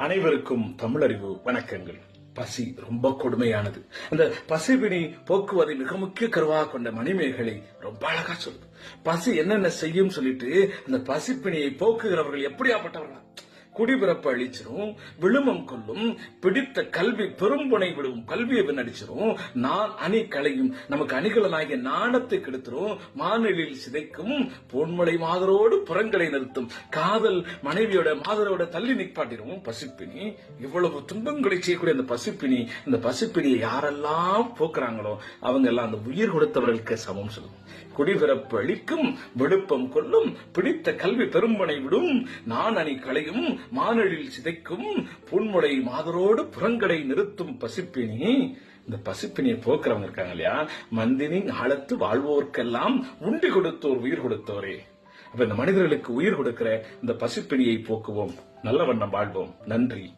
அனைவருக்கும் தமிழறிவு வணக்கங்கள். பசி ரொம்ப கொடுமையானது. அந்த பசிபினி போக்குவதை மிக முக்கிய கருவாக கொண்ட மணிமேகலை ரொம்ப அழகா சொல்லுது. பசி என்னென்ன செய்யும் சொல்லிட்டு அந்த பசிப்பிணியை போக்குகிறவர்கள் எப்படியாப்பட்டவர்களா? குடிபிறப்பு அழிச்சிரும் விழுமம் கொள்ளும் பிடித்த கல்வி பெரும்புனை விடும் கல்வியை அடிச்சிரும் நான் அணி களையும் நமக்கு அணிகலனாகிய நாணத்தை கெடுத்துரும். மாநிலில் சிதைக்கும் பொன்மலை மாதரோடு புறங்களை நிறுத்தும். காதல் மனைவியோட மாதரோட தள்ளி நிற்பாட்டிரும். பசிப்பினி இவ்வளவு துன்பங்களை செய்யக்கூடிய அந்த பசிப்பினி இந்த பசிப்பினியை யாரெல்லாம் போக்குறாங்களோ அவங்க எல்லாம் அந்த உயிர் கொடுத்தவர்களுக்கு சமம் சொல்லும். குடிபிறப்பு அளிக்கும் விழுப்பம் கொள்ளும் பிடித்த கல்வி பெரும்பனை விடும். நான் அணி களையும் மானழில் சிதைக்கும் புன்முளை மாதரோடு புறங்களை நிறுத்தும் பசிப்பினி. இந்த பசிப்பினியை போக்குறவங்க இருக்காங்க இல்லையா? மந்தினி ஆழத்து வாழ்வோர்க்கெல்லாம் உண்டி கொடுத்தோர் உயிர் கொடுத்தோரே. அப்ப இந்த மனிதர்களுக்கு உயிர் கொடுக்கிற இந்த பசிப்பினியை போக்குவோம். நல்ல வண்ணம் வாழ்வோம். நன்றி.